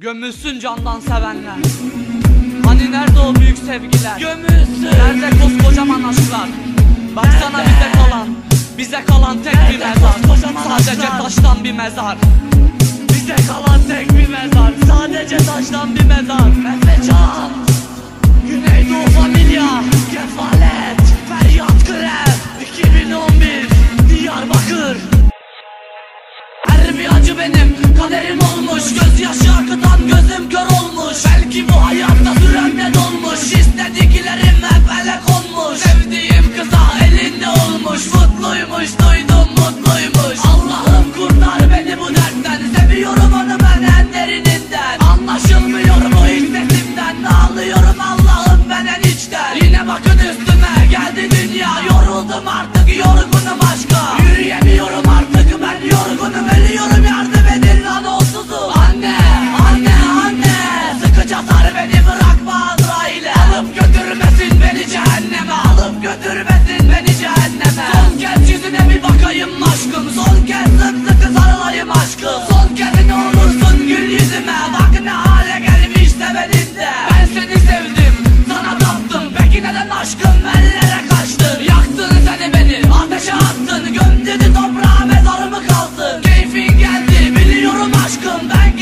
Gömülsün candan sevenler. Hani nerede o büyük sevgiler? Gömülsün. Nerede koskocaman aşklar? Baksana Nerede? bize kalan Bize kalan tek bir Nerede mezar. koskocaman Sadece aşklar? taştan bir mezar. Bize kalan tek bir mezar. Sadece taştan bir mezar. Mehmetcan Güneydoğu Familya Kefalet benim. Kaderim olmuş Gözyaşı akıtan gözüm kör olmuş. Belki bu hayatta süremde dolmuş İstediklerim hep ele konmuş Sevdiğim kıza elinde olmuş. Mutluymuş duydum mutluymuş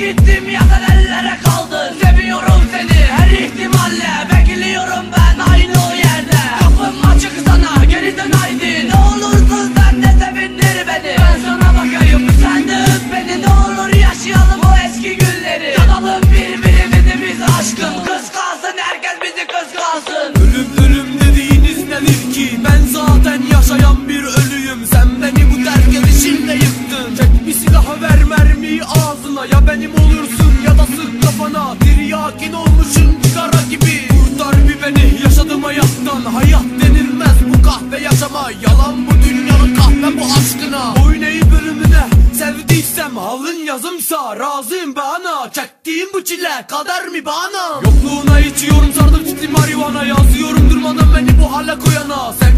gittim ya sen ellere kaldın Seviyorum seni her ihtimalle. Bekliyorum ben aynı o yerde. Kapım açık sana geri dön haydi. Ne olursun sen de sevindir beni. Ben sana bakayım sen de öp beni. Ne olur yaşayalım o eski günleri. Tadalım birbirimizi biz aşkım. Kıskansın herkes bizi Tiryakin olmuşsun çıkara gibi. Kurtar bir beni yaşadığım hayattan. Hayat denilmez bu kahve yaşama. Yalan bu dünyanın kahve bu aşkına. Boyun eğ bölümüne Sevdiysem halın yazımsa Razıyım bana. Çektiğim bu çile kader mi bana? Yokluğuna içiyorum sardım ciddi marihuana Yazıyorum durmadan beni bu hale koyana. Kadar